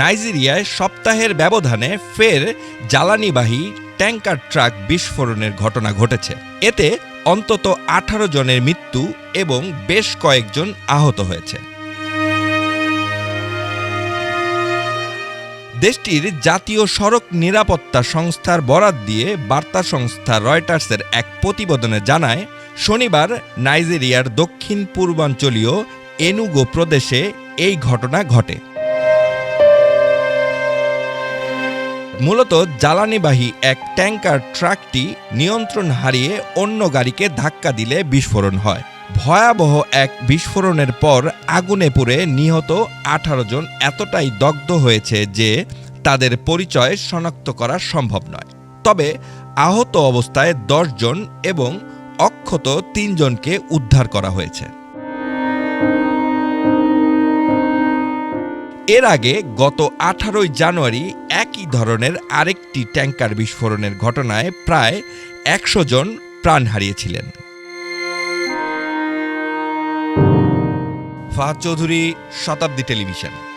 নাইজেরিয়ায় সপ্তাহের ব্যবধানে ফের জ্বালানিবাহী ট্যাঙ্কার ট্রাক বিস্ফোরণের ঘটনা ঘটেছে। এতে অন্তত আঠারো জনের মৃত্যু এবং বেশ কয়েকজন আহত হয়েছে। দেশটির জাতীয় সড়ক নিরাপত্তা সংস্থার বরাত দিয়ে বার্তা সংস্থা রয়টার্সের এক প্রতিবেদনে জানায়, শনিবার নাইজেরিয়ার দক্ষিণ পূর্বাঞ্চলীয় এনুগো প্রদেশে এই ঘটনা ঘটে। মূলত জ্বালানিবাহী এক ট্যাঙ্কার ট্রাকটি নিয়ন্ত্রণ হারিয়ে অন্য গাড়িকে ধাক্কা দিলে বিস্ফোরণ হয়। ভয়াবহ এক বিস্ফোরণের পর আগুনে পুড়ে নিহত আঠারো জন এতটাই দগ্ধ হয়েছে যে তাদের পরিচয় শনাক্ত করা সম্ভব নয়। তবে আহত অবস্থায় জন এবং অক্ষত তিনজনকে উদ্ধার করা হয়েছে। এর আগে গত আঠারোই জানুয়ারি একই ধরনের আরেকটি ট্যাঙ্কার বিস্ফোরণের ঘটনায় প্রায় একশো জন প্রাণ হারিয়েছিলেন। ফাহাদ চৌধুরী, শতাব্দী টেলিভিশন।